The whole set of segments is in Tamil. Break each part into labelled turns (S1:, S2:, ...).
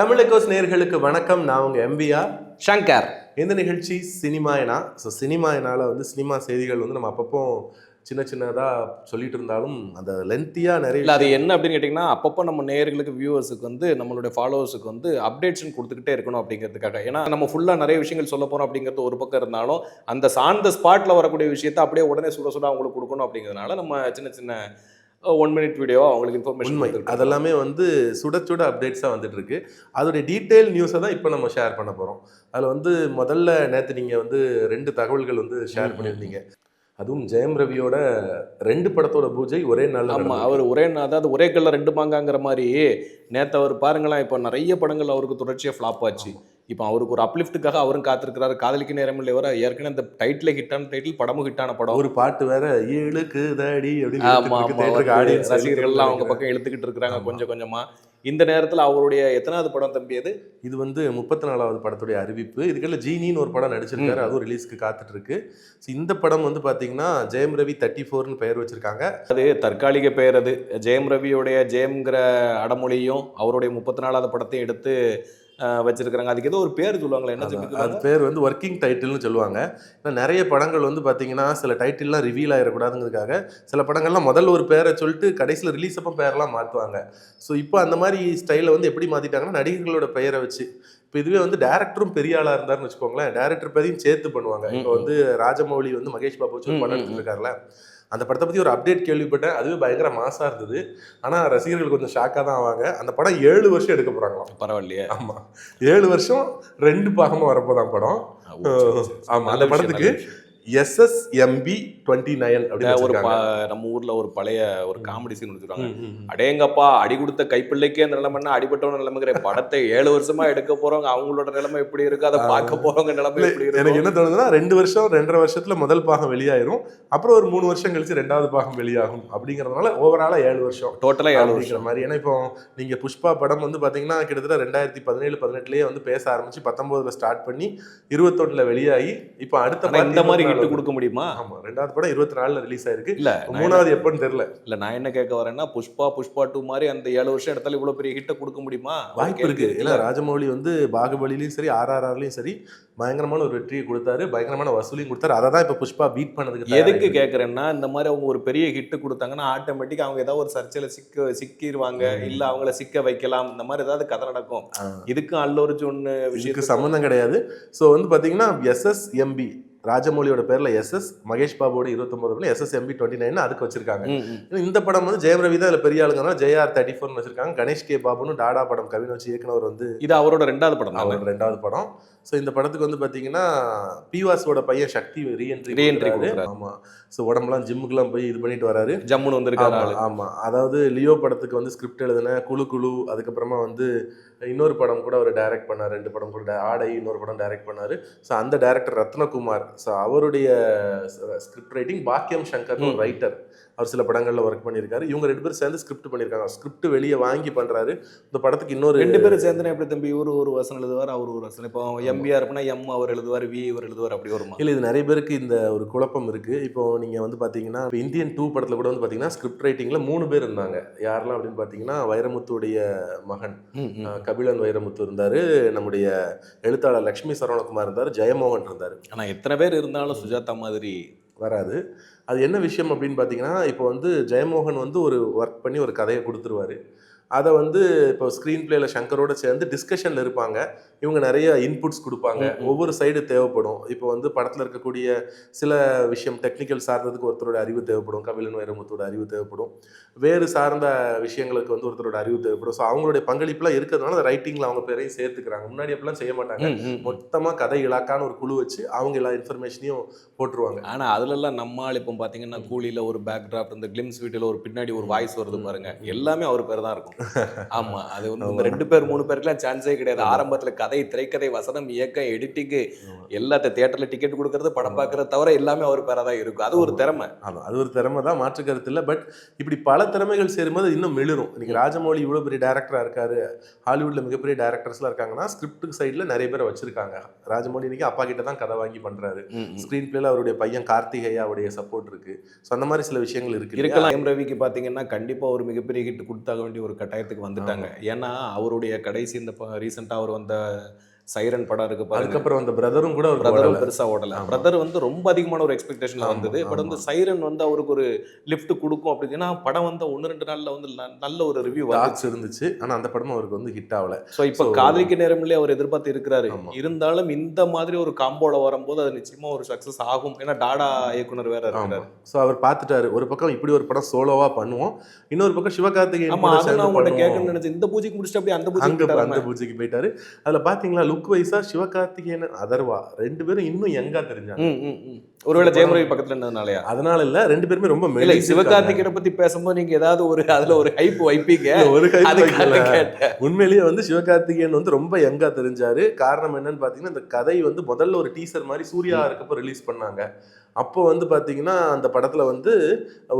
S1: தமிழகோஸ் நேர்களுக்கு வணக்கம். நான் உங்க எம்பிஆர்
S2: ஷங்கர்
S1: இந்த நிகழ்ச்சி சினிமாயனா ஸோ சினிமாயனால வந்து சினிமா செய்திகள் வந்து நம்ம அப்பப்போ சின்ன சின்னதாக சொல்லிட்டு இருந்தாலும் அந்த லென்த்தியாக நிறைய
S2: இல்லை அது என்ன அப்படின்னு கேட்டிங்கன்னா அப்பப்போ நம்ம நேயர்களுக்கு வியூவர்ஸுக்கு வந்து நம்மளுடைய ஃபாலோவர்ஸுக்கு வந்து அப்டேட்ஷன் கொடுத்துக்கிட்டே இருக்கணும் அப்படிங்கிறதுக்காக. ஏன்னா நம்ம ஃபுல்லாக நிறைய விஷயங்கள் சொல்ல போகிறோம் அப்படிங்கிறது ஒரு பக்கம் இருந்தாலும் அந்த சார்ந்த ஸ்பாட்டில் வரக்கூடிய விஷயத்தை அப்படியே உடனே சுட சுட அவங்களுக்கு கொடுக்கணும் அப்படிங்கிறதுனால நம்ம சின்ன சின்ன ஒன் மினிட் வீடியோ அவங்களுக்கு
S1: உண்மை.
S2: இன்ஃபர்மேஷன்
S1: அதெல்லாமே வந்து சுட சுட அப்டேட்ஸாக வந்துட்டு இருக்கு அதோடைய டீட்டெயில் நியூஸை தான் இப்போ நம்ம ஷேர் பண்ண போகிறோம் அதில் வந்து முதல்ல நேற்று நீங்கள் வந்து ரெண்டு தகவல்கள் வந்து ஷேர் பண்ணியிருந்தீங்க. அதுவும் ஜெயம் ரவியோட ரெண்டு படத்தோட பூஜை ஒரே நாள்
S2: ஆமாம் அவர் ஒரே நா- அதாவது ஒரே கல்ல ரெண்டு மாங்காங்கிற மாதிரி நேற்று அவர் பாருங்களேன் இப்போ நிறைய படங்கள் அவருக்கு தொடர்ச்சியாக ஃப்ளாப் ஆச்சு. இப்போ அவருக்கு ஒரு அப்லிஃப்ட்டுக்காக அவரும் காத்திருக்கிறாரு. காதலிக்கு நேரம் இல்லை வர ஏற்கனவே அந்த டைட்டில் ஹிட்டான டைட்டில் படமும் ஹிட்டான படம்.
S1: ஒரு பாட்டு வேற ஏழுக்கு தடி அப்படின்னு
S2: ரசிகர்கள்லாம் அவங்க பக்கம் இழுத்துக்கிட்டு இருக்கிறாங்க. கொஞ்சம் கொஞ்சமா. இந்த நேரத்துல அவருடைய எத்தனாவது படம் தம்பி அது?
S1: இது வந்து முப்பத்தி நாலாவது படத்துடைய அறிவிப்பு. இதுக்குள்ள ஜீனின்னு ஒரு படம் நடிச்சிருக்காரு. அதுவும் ரிலீஸ்க்கு காத்துட்டு இருக்கு So, இந்த படம் வந்து பாத்தீங்கன்னா ஜெயம் ரவி தேர்ட்டி ஃபோர்னு பெயர் வச்சிருக்காங்க.
S2: அது தற்காலிக பெயர் அது. ஜெயம் ரவியுடைய ஜெயம்ங்கிற அடமொழியும் அவருடைய முப்பத்தி நாலாவது படத்தையும் எடுத்து வச்சிருக்கிறாங்க. அதுக்கு ஏதோ ஒரு பேர் சொல்லுவாங்களே என்ன
S1: அது பேர் வந்து ஒர்க்கிங் டைட்டில்னு சொல்லுவாங்க. ஏன்னா நிறைய படங்கள் வந்து பாத்தீங்கன்னா சில டைட்டில்லாம் ரிவீல் ஆயிடக்கூடாதுங்கிறதுக்காக சில படங்கள்லாம் முதல்ல ஒரு பேரை சொல்லிட்டு கடைசியில் ரிலீஸ் அப்போ பேரெல்லாம் மாற்றுவாங்க ஸோ இப்போ அந்த மாதிரி ஸ்டைலை வந்து எப்படி மாற்றிட்டாங்கன்னா நடிகர்களோட பெயரை வச்சு. இப்போ இதுவே வந்து டேரக்டரும் பெரிய ஆளாக இருந்தாருன்னு வச்சுக்கோங்களேன். டேரக்டர் பேரையும் சேர்த்து பண்ணுவாங்க. இப்போ வந்து ராஜமௌலி வந்து மகேஷ் பாபு வச்சு படம் இருக்காருல்ல. அந்த படத்தை பற்றி ஒரு அப்டேட் கேள்விப்பட்டேன். அதுவே பயங்கர மாசாக இருந்தது. ஆனால் ரசிகர்கள் கொஞ்சம் ஷாக்காக தான் ஆவாங்க. அந்த படம் ஏழு வருஷம் எடுக்க போகிறாங்களாம்
S2: பரவாயில்லையே.
S1: ஆமா. ஏழு வருஷம் ரெண்டு பாகமா வரப்போதான் படம்.
S2: ஓ, சரி, சரி, சரி.
S1: ஆமா
S2: நல்ல
S1: அந்த படத்துக்கு. எஸ்எஸ்எம்பி டுவெண்ட்டி நைன்
S2: ஒரு நம்ம ஊர்ல ஒரு பழைய ஒரு காமெடி சீன்
S1: ம்.
S2: அடேங்கப்பா அடி கொடுத்த கைப்பிள்ளைக்கே அந்த நிலைமைன்னா அடிபட்டவன நிலைமைங்கிற படத்தை ஏழு வருஷமா எடுக்க போறவங்க அவங்களோட நிலைமை எப்படி இருக்கு? அதை பார்க்க போறவங்க நிலைமை எப்படி
S1: எனக்கு
S2: இருக்கு
S1: என்ன தோணுதுன்னா ரெண்டு வருஷம் ரெண்டரை வருஷத்துல முதல் பாகம் வெளியாயிரும். அப்புறம் ஒரு மூணு வருஷம் கழிச்சு ரெண்டாவது பாகம் வெளியாகும். அப்படிங்கறதுனால ஓவராலா ஏழு வருஷம்
S2: டோட்டலா ஏழு வருஷம்.
S1: மாதிரி. ஏன்னா இப்போ நீங்க புஷ்பா படம் வந்து பாத்தீங்கன்னா கிட்டத்தட்ட ரெண்டாயிரத்தி பதினேழு பதினெட்டுலயே வந்து பேச ஆரம்பிச்சு பத்தொன்பதுல ஸ்டார்ட் பண்ணி இருபத்தொன்னுல வெளியாகி இப்போ அடுத்த
S2: இந்த மாதிரி
S1: நாலு
S2: கொடுக்க முடியுமா?
S1: ஆமா ரெண்டாவது படம் இருபத்தி நாலுல ரிலீஸ் ஆயிருக்கு.
S2: இல்ல
S1: மூணாவது எப்பன்னு தெரியல.
S2: இல்ல நான் என்ன கேட்க வரேன்னா புஷ்பா புஷ்பா டூ மாதிரி அந்த ஏழு வருஷம் எடுத்தாலும் இவ்வளவு பெரிய ஹிட்ட கொடுக்க முடியுமா?
S1: வாய்ப்பு இருக்கு. ஏன்னா ராஜமௌழி வந்து பாகுபலிலையும் சரி ஆர்ஆர்ஆர்லயும் சரி பயங்கரமான ஒரு வெற்றியை கொடுத்தாரு பயங்கரமான வசூலையும் கொடுத்தாரு. அதை தான் இப்ப புஷ்பா பீட் பண்ணதுக்கு
S2: எதுக்கு
S1: இருக்கு.
S2: கேக்குறேன்னா இந்த மாதிரி அவங்க ஒரு பெரிய ஹிட் கொடுத்தாங்கன்னா ஆட்டோமேட்டிக் அவங்க ஏதாவது ஒரு சர்ச்சையில சிக்க சிக்கிடுவாங்க இல்ல அவங்கள சிக்க வைக்கலாம் இந்த மாதிரி ஏதாவது கதை நடக்கும்.
S1: ஆ.
S2: இதுக்கு அல்லொரு
S1: இதுக்கு
S2: விஷயத்துக்கு
S1: சம்மந்தம் கிடையாது. ஸோ வந்து பாத்தீங்கன்னா எஸ்எஸ்எம்பி ராஜமௌலியோட பேர்ல எஸ்எஸ் மகேஷ் பாபுவோட இருபத்தொன்பது எஸ்எஸ்எம்பி டுவெண்ட்டி நைன் அதுக்கு வச்சிருக்காங்க. இந்த படம் வந்து ஜெயம் ரவி தான் பெரிய ஆளுங்க ஜேஆர் தேர்ட்டி ஃபோர்னு வச்சிருக்காங்க. கணேஷ் கே பாபுன்னு டாடா படம் கவின் வச்சு இயக்குனவர் வந்து
S2: இது அவரோட ரெண்டாவது படம்
S1: அவரோட ரெண்டாவது படம். ஸோ இந்த படத்துக்கு வந்து பாத்தீங்கன்னா பிவாஸோட பையன் சக்தி ரீஎன்ட்ரி. ஆமா. ஸோ உடம்புலாம் ஜிம்முக்குலாம் போய் இது பண்ணிட்டு வராரு.
S2: ஜம்முன்னு வந்திருக்காரு
S1: ஆமா
S2: ஆளு.
S1: ஆமா. அதாவது லியோ படத்துக்கு வந்து ஸ்கிரிப்ட் எழுதின குழு குழு அதுக்கப்புறமா வந்து இன்னொரு படம் கூட அவர் டைரக்ட் பண்ணார். ரெண்டு படம் கூட ஆடை இன்னொரு படம் டைரக்ட் பண்ணாரு. ஸோ அந்த டைரக்டர் ரத்னகுமார். ஸோ அவருடைய ஸ்கிரிப்ட் ரைட்டிங் பாக்கியம் சங்கர். ரைட்டர் அவர் சில படங்கள்ல ஒர்க் பண்ணியிருக்காரு. இவங்க ரெண்டு பேரும் சேர்ந்து ஸ்கிரிப்ட் பண்ணியிருக்காங்க. ஸ்கிரிப்ட் வெளியே வாங்கி பண்றாரு. இந்த படத்துக்கு இன்னொரு
S2: ரெண்டு பேரும் சேர்ந்து எப்படி தம்பி? இவரு ஒரு வசனம் எழுதுவார் அவர் ஒரு வசனம் இப்போ எம்பிஆர் இருப்பா எம் அவர் எழுதுவார் வி இவர் எழுதுவார் அப்படி வருமா?
S1: இல்ல இது நிறைய பேருக்கு இந்த ஒரு குழப்பம் இருக்கு. இப்போ நீங்க வந்து பாத்தீங்கன்னா இப்போ இந்தியன் டூ படத்துல கூட வந்து பாத்தீங்கன்னா ஸ்கிரிப்ட் ரைட்டிங்ல மூணு பேர் இருந்தாங்க. யாரெல்லாம் அப்படின்னு பாத்தீங்கன்னா வைரமுத்துடைய மகன் கபிலன் வைரமுத்து இருந்தாரு. நம்முடைய எழுத்தாளர் லக்ஷ்மி சரவணகுமார் இருந்தாரு. ஜெயமோகன் இருந்தாரு.
S2: ஆனா எத்தனை பேர் இருந்தாலும் சுஜாதா மாதிரி
S1: வராது. அது என்ன விஷயம் அப்படின்னு பார்த்தீங்கன்னா இப்போ வந்து ஜெயமோகன் வந்து ஒரு ஒர்க் பண்ணி ஒரு கதையை கொடுத்துருவாரு. அதை வந்து இப்போ ஸ்க்ரீன் பிளேயில் சங்கரோட சேர்ந்து டிஸ்கஷனில் இருப்பாங்க. இவங்க நிறைய இன்புட்ஸ் கொடுப்பாங்க. ஒவ்வொரு சைடு தேவைப்படும். இப்போ வந்து படத்தில் இருக்கக்கூடிய சில விஷயம் டெக்னிக்கல் சார்ந்ததுக்கு ஒருத்தரோட அறிவு தேவைப்படும். கபிலன் வைரமுத்தோட அறிவு தேவைப்படும். வேறு சார்ந்த விஷயங்களுக்கு வந்து ஒருத்தரோட அறிவு தேவைப்படும். ஸோ அவங்களுடைய பங்களிப்புலாம் இருக்கிறதுனால அந்த ரைட்டிங்கில் அவங்க பேரையும் சேர்த்துக்கிறாங்க. முன்னாடி அப்படிலாம் செய்ய மாட்டாங்க. மொத்தமாக கதை இலாக்கான ஒரு குழு வச்சு அவங்க எல்லா இன்ஃபர்மேஷனையும் போட்டுருவாங்க.
S2: ஆனா அதுல எல்லாம் நம்ம ஆள் இப்போ பாத்தீங்கன்னா கூலியில ஒரு பேக் டிராப் இந்த கிளிம்ஸ் வீட்டுல ஒரு பின்னாடி ஒரு வாய்ஸ் வருது பாருங்க. எல்லாமே அவர் பேர் தான் இருக்கும். ஆமா அது வந்து ரெண்டு பேர் மூணு பேருக்குலாம் சான்ஸே கிடையாது. ஆரம்பத்துல கதை திரைக்கதை வசனம் இயக்கம் எடிட்டிங்கு எல்லாத்த தியேட்டர்ல டிக்கெட் கொடுக்கறது படம் பார்க்கறது தவிர எல்லாமே அவர் பேரா தான் இருக்கும். அது ஒரு திறமை.
S1: ஆமா. அது ஒரு திறமை தான். மாற்று கருத்து இல்லை. பட் இப்படி பல திறமைகள் சேரும்போது இன்னும் மெளிரும். இன்னைக்கு ராஜமௌழி இவ்வளோ பெரிய டேரக்டரா இருக்காரு. ஹாலிவுட்ல மிகப்பெரிய டேரக்டர்ஸ்லாம் இருக்காங்கன்னா ஸ்கிரிப்ட் சைடில் நிறைய பேரை வச்சிருக்காங்க. ராஜமௌழி இன்னைக்கு அப்பா கிட்ட தான் கதை வாங்கி பண்றாரு. ஸ்க்ரீன் பிளேல அவருடைய பையன் கார்த்திகேயாவுடைய சப்போர்ட் இருக்கு. ஸோ அந்த மாதிரி சில விஷயங்கள் இருக்கு?
S2: இருக்கலாம். எம் ரவிக்கு பாத்தீங்கன்னா கண்டிப்பா ஒரு மிகப்பெரிய ஹிட் கொடுத்தாக வேண்டிய ஒரு கட்டாயத்துக்கு வந்துட்டாங்க. ஏன்னா அவருடைய கடைசி இந்த ரீசெண்டாக அவர் வந்த para சைரன் படம் இருக்கு
S1: அதுக்கப்புறம் அந்த பிரதரும் கூட ஒரு
S2: பிரதரும்
S1: ஓடல.
S2: பெருசா ஓடல. பிரதர் வந்து ரொம்ப அதிகமான ஒரு எக்ஸ்பெக்டேஷன்ல வந்தது. பட் வந்து. சைரன் வந்து அவருக்கு ஒரு லிஃப்ட் கொடுக்கும் அப்படின்னா. படம் வந்து ஒன்னு ரெண்டு நாள்ல வந்து நல்ல ஒரு ரிவ்யூ
S1: டாக்ஸ் இருந்துச்சு. ஆனா அந்த படமும் அவருக்கு வந்து ஹிட் ஆகல.
S2: ஸோ இப்போ காதலிக்க நேரமில்லே அவர் எதிர்பார்த்து இருக்கிறாரு. இருந்தாலும் இந்த மாதிரி ஒரு காம்போல வரும்போது அது நிச்சயமா ஒரு சக்சஸ் ஆகும். ஏன்னா டாடா இயக்குனர் வேற
S1: ஆமா.
S2: இருக்கிறாரு.
S1: சோ அவர் பார்த்துட்டாரு. ஒரு பக்கம் இப்படி ஒரு படம் சோலோவா பண்ணுவோம். இன்னொரு பக்கம் சிவகார்த்திகேயன்.
S2: கேட்கணும்னு நினைச்சேன் இந்த பூஜைக்கு முடிச்சுட்டு அப்படியே அந்த பூஜைக்கு
S1: அந்த பூஜைக்கு போயிட்டாரு. அதுல பாத்தீங்களா லுக் வைஸா சிவகார்த்திகேயன் அதர்வா. ரெண்டு பேரும் இன்னும் யங்கா தெரிஞ்சாங்க.
S2: ஒருவேளை ஜெயம் ரவி பக்கத்துல இருந்ததுனாலயா?
S1: அதனால இல்ல ரெண்டு பேருமே ரொம்ப
S2: இல்ல. சிவகார்த்திகேயனை பத்தி பேசும்போது நீங்க ஏதாவது ஒரு அதுல ஒரு ஹைப் வைப்பீங்க.
S1: ஒரு உண்மையிலேயே வந்து சிவகார்த்திகேயன் வந்து ரொம்ப யங்கா தெரிஞ்சாரு. காரணம் என்னன்னு பாத்தீங்கன்னா இந்த கதை வந்து முதல்ல ஒரு டீசர் மாதிரி சூர்யா இருக்கப்போ ரிலீஸ் பண்ணாங்க. அப்போ வந்து பாத்தீங்கன்னா அந்த படத்துல வந்து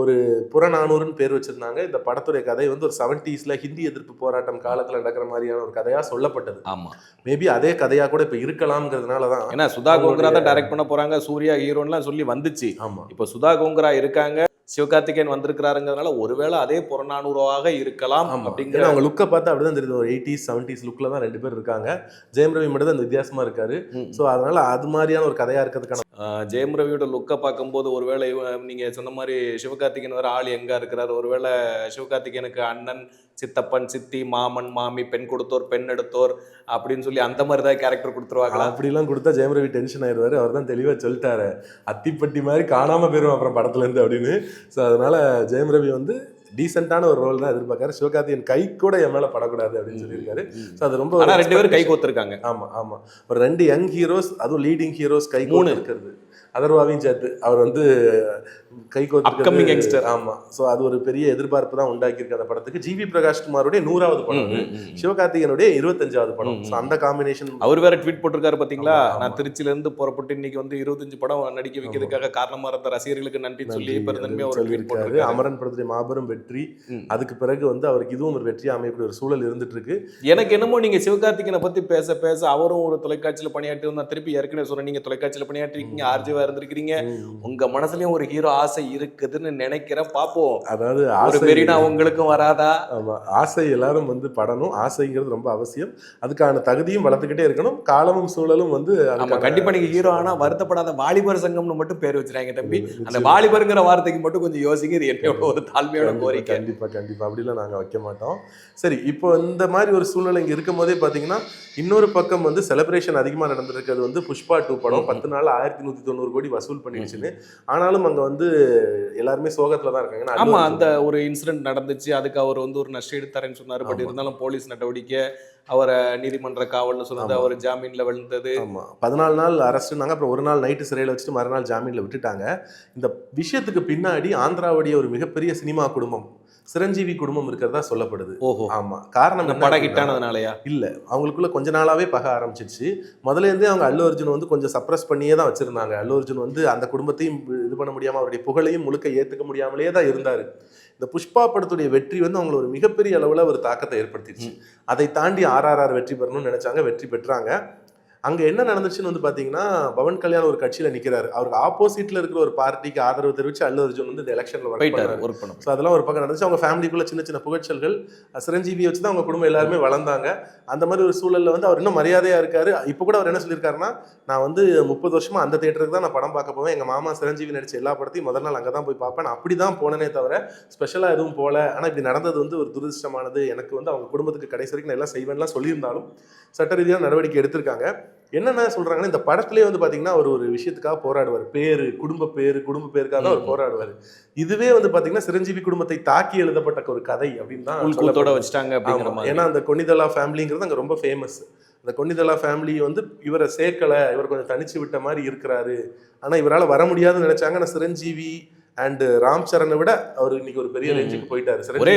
S1: ஒரு புறநானூறுன்னு பேர் வச்சிருந்தாங்க. இந்த படத்துடைய கதை வந்து ஒரு செவன்டீஸ்ல ஹிந்தி எதிர்ப்பு போராட்டம் காலத்துல நடக்கிற மாதிரியான ஒரு கதையா சொல்லப்பட்டது.
S2: ஆமா.
S1: மேபி அதே கதையா கூட இப்ப இருக்கலாம்ங்கிறதுனால தான்
S2: ஏன்னா சுதா கோங்கரா தான் டைரக்ட் பண்ண போறாங்க. சூர்யா ஹீரோன்லாம் சொல்லி வந்துச்சு.
S1: ஆமா.
S2: இப்போ சுதா கோங்கரா இருக்காங்க. சிவகார்த்திகேயன் வந்திருக்கிறாருங்கிறதுனால ஒருவேளை அதே புறநானூறாக இருக்கலாம் அப்படிங்கிற
S1: அவங்க லுக்கை பார்த்தா அப்படிதான் தெரியுது. ஒரு எயிட்டிஸ் செவன்டிஸ் லுக்ல தான் ரெண்டு பேர் இருக்காங்க. ஜெயம் ரவி மட்டும் தான் இந்த வித்தியாசமா இருக்காரு. சோ அதனால அது மாதிரியான ஒரு கதையா இருக்கிறதுக்கான
S2: ஜெயம் ரவியோட லுக்கை பார்க்கும்போது ஒருவேளை இவ- நீங்க சொன்ன மாதிரி சிவகார்த்திகேயன் வேற ஆள் எங்க இருக்கிறார்? ஒருவேளை சிவகார்த்திகேயனுக்கு அண்ணன் சித்தப்பன் சித்தி மாமன் மாமி பெண் கொடுத்தோர் பெண் எடுத்தோர் அப்படின்னு சொல்லி அந்த மாதிரி தான் கேரக்டர் கொடுத்துருவாங்களா?
S1: அப்படிலாம் கொடுத்தா ஜெயம் ரவி டென்ஷன் ஆயிடுவாரு. அவர் தான் தெளிவாக சொல்லிட்டாரு. அத்திப்பட்டி மாதிரி காணாம போயிடும் அப்புறம் படத்துல இருந்து அப்படின்னு. ஸோ அதனால ஜெயம் ரவி வந்து டீசென்டான ஒரு ரோல் தான் எதிர்பார்க்காரு. சிவகார்த்திகேயன் கை கூட என் மேல படக்கூடாது அப்படின்னு சொல்லியிருக்காரு. ஸோ அது ரொம்ப
S2: ரெண்டு பேரும் கை கோத்திருக்காங்க.
S1: ஆமா ஆமா. ஒரு ரெண்டு யங் ஹீரோஸ் அதுவும் லீடிங் ஹீரோஸ் கை.
S2: மூணு.
S1: இருக்கிறது அதர்வாவையும் சேர்த்து அவர் வந்து கை
S2: Upcoming youngster.
S1: ஆமா. சோ அது ஒரு பெரிய எதிர்பார்ப்பு தான் உண்டாக்கியிருக்கு அந்த படத்துக்கு. ஜிவி பிரகாஷ் குமாருடைய நூறாவது படம். அது. சிவகார்த்திகேயனுடைய இருபத்தஞ்சாவது படம். ஸோ அந்த காம்பினேஷன்
S2: அவர் வேற ட்வீட் போட்டிருக்காரு பாத்தீங்களா. நான் திருச்சியில இருந்து புறப்பட்டு இன்னைக்கு வந்து இருபத்தஞ்சு படம் நடிக்க வைக்கிறதுக்காக காரணமா இருந்த ரசிகர்களுக்கு நன்றி சொல்லி பெருந்தன்மையா ஒரு ட்வீட் போட்டிருக்காரு.
S1: அமரன் படத்துடைய மாபெரும் வெற்றி. அதுக்கு பிறகு வந்து அவருக்கு இதுவும் ஒரு வெற்றியா அமையக்கூடிய ஒரு சூழல் இருந்துட்டு இருக்கு
S2: எனக்கு என்னமோ நீங்க சிவகார்த்திகேயனை பத்தி பேச பேச அவரும் ஒரு தொலைக்காட்சியில பணியாற்றி நான் திருப்பி ஏற்கனவே சொன்னேன் நீங்க தொலைக்காட்சியில பணியாற்றிருக்கீங்க ஆர்ஜிவா இருந்திருக்கீங்க உங்க மனசுலயும் ஒரு ஹீரோ ஆசை இருக்குதுன்னு நினைக்கிறேன். பாப்போம்
S1: அதாவது ஆசை
S2: மெரினா உங்களுக்கும் வராதா?
S1: ஆசை எல்லாரும் வந்து படணும். ஆசைங்கிறது ரொம்ப அவசியம். அதுக்கான தகுதியும் வளர்த்துக்கிட்டே இருக்கணும். காலமும் சூழலும் வந்து
S2: ஆமா
S1: அதுக்கான-
S2: கண்டிப்பா நீங்க ஹீரோ ஆனா வருத்தப்படாத வாலிபர் சங்கம்னு மட்டும் பேர் வச்சிருக்காங்க தம்பி. அந்த வாலிபருங்கிற வார்த்தைக்கு மட்டும் கொஞ்சம் யோசிங்க. இது என்னோட ஒரு தாழ்மையோட கோரிக்கை.
S1: கண்டிப்பா கண்டிப்பா. அப்படிலாம் நாங்க வைக்க மாட்டோம். சரி இப்போ இந்த மாதிரி ஒரு சூழ்நிலை இங்க இருக்கும் போதே பாத்தீங்கன்னா இன்னொரு பக்கம் வந்து செலிப்ரேஷன் அதிகமா நடந்திருக்கிறது வந்து புஷ்பா டூ படம். பத்து நாள் ஆயிரத்தி நூத்தி தொண்ணூறு கோடி வசூல் பண்ணிடுச்சுன்னு. ஆனாலும் அங்க வந்து எல்லாருமே சோகத்துல தான் இருக்காங்க.
S2: ஆமா அந்த ஒரு இன்சிடென்ட் நடந்துச்சு. அதுக்கு அவர் வந்து ஒரு நஷ்ட எடுத்தாருன்னு சொன்னாரு. பட். இருந்தாலும் போலீஸ் நடவடிக்கை அவரை நீதிமன்ற காவல்னு சொன்னது. அவர் ஜாமீன்ல விழுந்தது.
S1: ஆமா. பதினாலு நாள் அரெஸ்ட்னாங்க. அப்புறம் ஒரு நாள் நைட்டு சிறையில் வச்சுட்டு மறுநாள் ஜாமீன்ல விட்டுட்டாங்க. இந்த விஷயத்துக்கு பின்னாடி ஆந்திராவுடைய ஒரு மிகப்பெரிய சினிமா குடும்பம் சிரஞ்சீவி குடும்பம் இருக்கிறதா சொல்லப்படுது.
S2: ஓஹோ.
S1: ஆமா. காரணம் என்ன
S2: படம்
S1: அப்படின்னா-
S2: ஹிட் ஆனதுனாலயா
S1: இல்ல. அவங்களுக்குள்ள கொஞ்ச நாளாவே பகை ஆரம்பிச்சிருச்சு. முதல்ல இருந்தே அவங்க அல்லு அர்ஜுன் வந்து கொஞ்சம் சப்ரஸ் பண்ணியே தான் வச்சிருந்தாங்க. அல்லு அர்ஜுன் வந்து அந்த குடும்பத்தையும் இது பண்ண முடியாம அவருடைய புகழையும் முழுக்க ஏத்துக்க முடியாமலே தான் இருந்தாரு. இந்த புஷ்பா படத்துடைய வெற்றி வந்து அவங்கள ஒரு மிகப்பெரிய அளவுல ஒரு தாக்கத்தை ஏற்படுத்திடுச்சு அதை தாண்டி ஆர்ஆர்ஆர் வெற்றி பெறணும்னு நினைச்சாங்க வெற்றி பெற்றாங்க. அங்க என்ன நடந்துச்சுன்னு வந்து பாத்தீங்கன்னா பவன் கல்யாண் ஒரு கட்சியில நிக்கிறாரு. அவருக்கு ஆப்போசிட்ல இருக்கிற ஒரு பார்ட்டிக்கு ஆதரவு தெரிவிச்சு அல்லு அர்ஜுன் வந்து இந்த எலெக்ஷன்ல ஒர்க்
S2: போயிட்டாரு
S1: பண்ணாரு
S2: ஒர்க் பண்ண.
S1: ஸோ அதெல்லாம் ஒரு பக்கம் நடந்துச்சு. அவங்க ஃபேமிலிக்குள்ள சின்ன சின்ன புகழ்ச்சல்கள் சிரஞ்சீவியை வச்சு தான் அவங்க குடும்பம் எல்லாருமே வளர்ந்தாங்க. அந்த மாதிரி ஒரு சூழல்ல வந்து அவர் இன்னும் மரியாதையா இருக்காரு. இப்போ கூட அவர் என்ன சொல்லியிருக்காருன்னா நான் வந்து முப்பது வருஷமா அந்த தேட்டருக்கு தான் நான் படம் பார்க்க போவேன். எங்க மாமா சிரஞ்சீவி நடிச்ச எல்லா படத்தையும் முதல் நாள் அங்கே தான் போய் பார்ப்பேன். நான் அப்படி தான் போனேனே தவிர ஸ்பெஷலாக எதுவும் போல. ஆனால் இப்படி நடந்தது வந்து ஒரு துரதிருஷ்டமானது. எனக்கு வந்து அவங்க குடும்பத்துக்கு கடைசி வரைக்கும் நான் எல்லாம் செய்வேன்லாம் சொல்லியிருந்தாலும் சட்ட ரீதியான நடவடிக்கை எடுத்திருக்காங்க. என்னென்ன சொல்றாங்கன்னா இந்த படத்திலே வந்து பாத்தீங்கன்னா அவர் ஒரு விஷயத்துக்காக போராடுவார். பேரு குடும்ப பேரு குடும்ப பேருக்காக தான் அவர் போராடுவார். இதுவே வந்து பாத்தீங்கன்னா சிரஞ்சீவி குடும்பத்தை தாக்கி எழுதப்பட்ட ஒரு கதை அப்படின்னு தான்.
S2: வச்சுட்டாங்க
S1: ஏன்னா அந்த கொன்னிதலா ஃபேமிலிங்கிறது அங்க ரொம்ப ஃபேமஸ் அந்த கொன்னிதலா ஃபேமிலி வந்து இவரை சேர்க்கல இவர் கொஞ்சம் தனிச்சு விட்ட மாதிரி இருக்கிறாரு. ஆனா இவரால வர முடியாதுன்னு நினைச்சாங்க. ஆனா சிரஞ்சீவி அண்ட் ராம் சரணை விட அவர் இன்னைக்கு ஒரு பெரிய. ரேஞ்சுக்கு போயிட்டாரு.
S2: ஒரே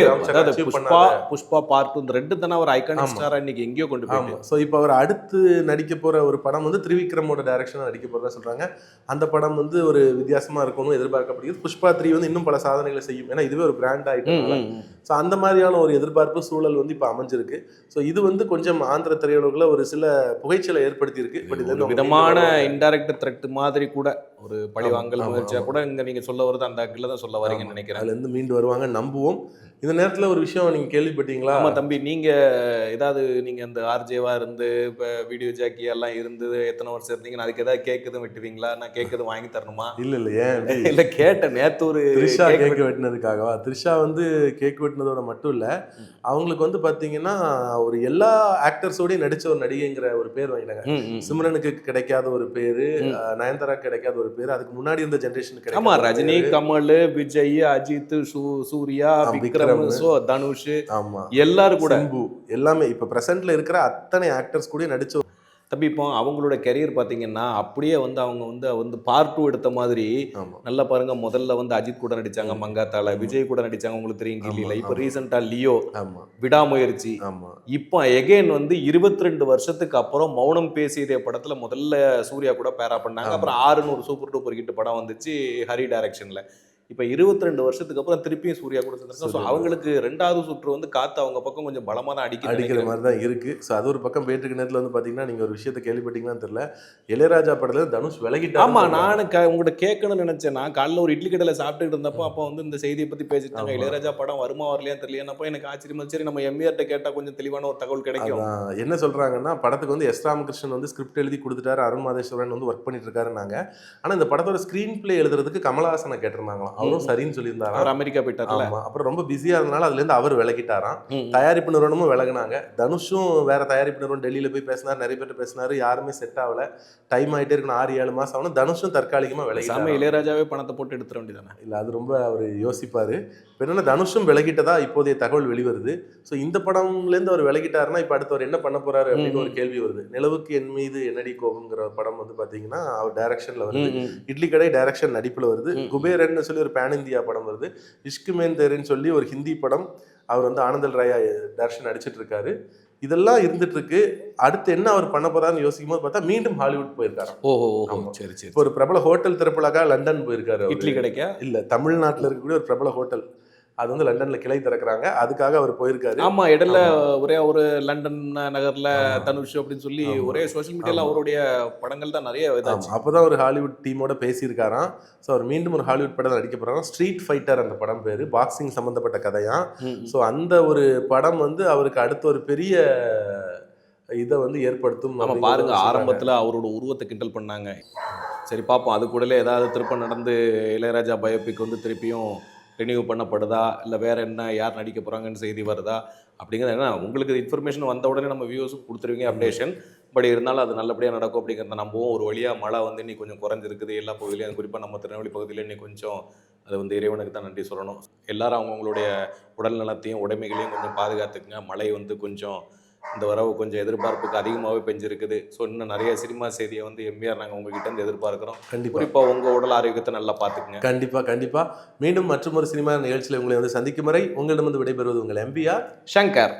S2: புஷ்பா. புஷ்பா பார்ட் இந்த ரெண்டு தானே ஒரு ஐகானிக். ஸ்டாரா இன்னைக்கு எங்கேயோ கொண்டு போயிட்டு.
S1: ஸோ இப்போ அவர் அடுத்து நடிக்க போற ஒரு படம் வந்து திரிவிக்ரமோட டைரக்ஷனாக நடிக்க போறதா சொல்றாங்க. அந்த படம் வந்து ஒரு வித்தியாசமா இருக்கும்னு எதிர்பார்க்கப்படுகிறது. புஷ்பா த்ரீ வந்து இன்னும் பல சாதனைகளை செய்யும். ஏன்னா இதுவே ஒரு பிராண்ட்
S2: ம்.
S1: ஸோ அந்த மாதிரியான ஒரு எதிர்பார்ப்பு சூழல் வந்து இப்போ அமைஞ்சிருக்கு. ஸோ இது வந்து கொஞ்சம் ஆந்திர திரையுலகில் ஒரு சில புகைச்சலை ஏற்படுத்தி இருக்கு பட்
S2: ஒரு விதமான இன்டைரக்ட் த்ரெட் மாதிரி கூட ஒரு பழிவாங்கல் முயற்சியா. கூட இங்க நீங்க சொல்ல வருது அந்த அக்கில தான் சொல்ல வரீங்கன்னு நினைக்கிறேன்.
S1: அதுல இருந்து மீண்டு வருவாங்க நம்புவோம். இந்த நேரத்துல ஒரு விஷயம் நீங்க கேள்விப்பட்டீங்களா?
S2: ஆமா தம்பி நீங்க ஏதாவது நீங்க அந்த ஆர்ஜேவா இருந்து இப்ப வீடியோ ஜாக்கி எல்லாம் இருந்து எத்தனை வருஷம் இருந்தீங்க அதுக்கு ஏதாவது கேக்குதும் வெட்டுவீங்களா? நான் கேக்குதும் வாங்கி தரணுமா?
S1: இல்ல இல்ல ஏன்?
S2: இல்ல கேட்டேன். நேத்து ஒரு
S1: த்ரிஷா கேக் வெட்டினதுக்காகவா? த்ரிஷா வந்து கேக் வெட்டினதோட மட்டும் இல்ல அவங்களுக்கு வந்து பாத்தீங்கன்னா ஒரு எல்லா ஆக்டர்ஸோடய நடிச்ச ஒரு நடிகைங்கிற ஒரு பேர் வாங்கிட்டாங்க. சிம்ரனுக்கு கிடைக்காத ஒரு பேரு நயன்தாரா கிடைக்காத ஒரு பேரு. அதுக்கு முன்னாடி இருந்த ஜெனரேஷன்
S2: ஆமா ரஜினி கமல் விஜய் அஜித் சூர்யா விக்ரம் தனுஷ்.
S1: ஆமா.
S2: எல்லாரும் கூட.
S1: எல்லாமே இப்ப பிரசன்ட்ல இருக்கிற அத்தனை ஆக்டர்ஸ் கூட நடிச்ச
S2: தம்பி இப்போ அவங்களோட கெரியர் பாத்தீங்கன்னா அப்படியே வந்து அவங்க வந்து வந்து பார்ட் டூ எடுத்த மாதிரி நல்லா பாருங்க முதல்ல வந்து அஜித் கூட நடிச்சாங்க மங்காத்தால விஜய் கூட நடிச்சாங்க உங்களுக்கு தெரியும் கில்லியில. இப்போ
S1: ஆமா.
S2: ரீசெண்டா லியோ
S1: ஆமா.
S2: விடாமுயற்சி. இப்போ எகைன் வந்து 22 வருஷத்துக்கு அப்புறம் மௌனம் பேசியதே படத்துல முதல்ல சூர்யா கூட பேரா பண்ணாங்க. அப்புறம் ஒரு சூப்பர் டூப்பர் ஹிட் படம் வந்துச்சு ஹரி டைரக்ஷன்ல இப்போ 22 வருஷத்துக்கு அப்புறம் திருப்பியும் சூர்யா கூட சேர்ந்திருக்காங்க ஸோ. அவங்களுக்கு ரெண்டாவது சுற்று வந்து காத்து அவங்க பக்கம் கொஞ்சம் பலமா தான் அடிக்குது
S1: அடிக்கிற. மாதிரி தான் இருக்கு. ஸோ அது ஒரு பக்கம் போயிட்டு நேரத்தில் வந்து பாத்தீங்கன்னா நீங்க ஒரு விஷயத்த கேள்விப்பட்டீங்களான்னு தெரியல. இளையராஜா படத்துல தனுஷ் விலகிட்டாரு
S2: ஆமா நானு க- உங்ககிட்ட கேட்கணும்னு நினைச்சேன். நான் காலைல ஒரு இட்லி கடையில சாப்பிட்டுட்டு இருந்தப்போ அப்போ வந்து இந்த செய்தியை பத்தி பேசிட்டாங்க. இளையராஜா படம் வருமா வரலையான்னு தெரியலனப்போ எனக்கு ஆச்சரியமா சரி நம்ம எம்ஏஆர்ட்ட கேட்டா கொஞ்சம் தெளிவான ஒரு தகவல் கிடைக்கும்.
S1: என்ன சொல்றாங்கன்னா படத்துக்கு வந்து எஸ் ராமகிருஷ்ணன் வந்து ஸ்கிரிப்ட் எழுதி கொடுத்துட்டாரு. அருண் மாதேஸ்வரன் வந்து ஒர்க் பண்ணிட்டு இருக்காருனாங்க ஆனா இந்த படத்தோட ஸ்கிரீன் பிளே எழுதுறதுக்கு கமலஹாசனை கேட்டிருந்தாங்களாம். அவரும். சரின்னு சொல்லியிருந்தாராம்.
S2: அவர் அமெரிக்கா போயிட்டார்ல.
S1: ஆமா. அப்புறம் ரொம்ப பிஸியா இருந்தனால அதுல இருந்து அவர் விலகிட்டாராம். தயாரிப்பு நிறுவனமும் விலகுனாங்க. தனுஷும் வேற தயாரிப்பு நிறுவனம் டெல்லியில போய் பேசினார் நிறைய பேர்ட்ட பேசினாரு யாருமே செட் ஆகல. டைம் ஆயிட்டே இருக்கணும் ஆறு ஏழு மாசம் ஆகணும் தனுஷும் தற்காலிகமா விலகிட்டாராம்.
S2: இளையராஜாவே பணத்தை போட்டு எடுத்துட வேண்டியதானே
S1: இல்ல அது ரொம்ப அவர் யோசிப்பாரு. என்னன்னா தனுஷும் விலகிட்டதா இப்போதைய தகவல் வெளிவருது. ஸோ இந்த படம்ல இருந்து அவர் விலகிட்டாருன்னா இப்ப அடுத்து அவர் என்ன பண்ண போறாரு அப்படின்னு ஒரு கேள்வி வருது. நிலவுக்கு என் மீது என்னடி கோபம்ங்கிற படம் வந்து பாத்தீங்கன்னா அவர் டைரக்ஷன்ல வருது. இட்லி கடை டைரக்ஷன் நடிப்புல வருது.
S2: ம்.
S1: குபேரன் சொல்லி ஒரு பேன் இந்தியா படம் வருது. இஷ்குமேன் தேரின்னு சொல்லி ஒரு ஹிந்தி படம் அவர் வந்து ஆனந்தல் ராயா டைரக்ஷன் நடிச்சிட்டு இருக்காரு இதெல்லாம் இருந்துட்டு இருக்கு அடுத்து என்ன அவர் பண்ண போறாருன்னு யோசிக்கும் போது பார்த்தா மீண்டும் ஹாலிவுட் போயிருக்காரு ஆமா.
S2: சரி சரி
S1: ஒரு பிரபல ஹோட்டல் திறப்புலாக லண்டன் போயிருக்காரு.
S2: இட்லி கிடைக்க?
S1: இல்ல தமிழ்நாட்டுல இருக்கக்கூடிய ஒரு பிரபல ஹோட்டல். அது வந்து லண்டன்ல கிளை திறக்கிறாங்க அதுக்காக அவர் போயிருக்காரு
S2: ஆமா இடையில. ஒரே ஒரு லண்டன் நகர்ல. தனுஷ் அப்படின்னு சொல்லி. ஒரே சோஷியல் மீடியால. அவருடைய படங்கள் தான் நிறைய
S1: அப்பதான் ஒரு ஹாலிவுட் டீமோட பேசியிருக்காராம் ஸோ அவர் மீண்டும் ஒரு ஹாலிவுட் படம் நடிக்க போறாராம் ஸ்ட்ரீட் ஃபைட்டர் அந்த படம் பேரு பாக்ஸிங் சம்பந்தப்பட்ட கதையா. ஸோ அந்த ஒரு படம் வந்து அவருக்கு அடுத்த ஒரு பெரிய இதை வந்து ஏற்படுத்தும் அப்படிங்கிறத
S2: பாருங்க. ஆரம்பத்துல அவரோட உருவத்தை கிண்டல் பண்ணாங்க சரி பார்ப்போம் அது கூடலே ஏதாவது திருப்பம் நடந்து இளையராஜா பயோபிக் வந்து திருப்பியும் ரினியூ பண்ணப்படுதா? இல்லை வேறு என்ன யார் நடிக்க போகிறாங்கன்னு செய்தி வருதா? அப்படிங்கிறது என்ன உங்களுக்கு இன்ஃபர்மேஷன் வந்த உடனே நம்ம வியூஸுக்கு கொடுத்துருவீங்க அப்டேஷன் பட் இருந்தாலும் அது நல்லபடியாக நடக்கும் அப்படிங்கிறத நம்பவும். ஒரு வழியாக மழை வந்து இன்னைக்கு கொஞ்சம் குறைஞ்சிருக்குது. எல்லா பகுதியிலையும் குறிப்பாக நம்ம திருநெல்வேலி பகுதியில் இன்னைக்கு கொஞ்சம் அது வந்து இறைவனுக்கு தான் நன்றி சொல்லணும். எல்லாரும் அவங்கவுங்களுடைய உடல் நலத்தையும் உடைமைகளையும் கொஞ்சம் பாதுகாத்துக்குங்க. மழை வந்து கொஞ்சம் இந்த வரவு கொஞ்சம் எதிர்பார்ப்புக்கு அதிகமாகவே பெஞ்சிருக்குது. ஸோ இன்னும் நிறைய சினிமா செய்தியை வந்து எம்ஆர் நாங்கள் உங்ககிட்ட இருந்து எதிர்பார்க்குறோம்.
S1: கண்டிப்பா.
S2: குறிப்பாக உங்கள் உடல் ஆரோக்கியத்தை நல்லா பார்த்துக்குங்க.
S1: கண்டிப்பா கண்டிப்பா. மீண்டும் மற்றொரு சினிமா நிகழ்ச்சியில் உங்களை வந்து சந்திக்கும் வரை உங்களிடமிருந்து விடைபெறுவது உங்கள் எம்பிஆர்
S2: ஷங்கர்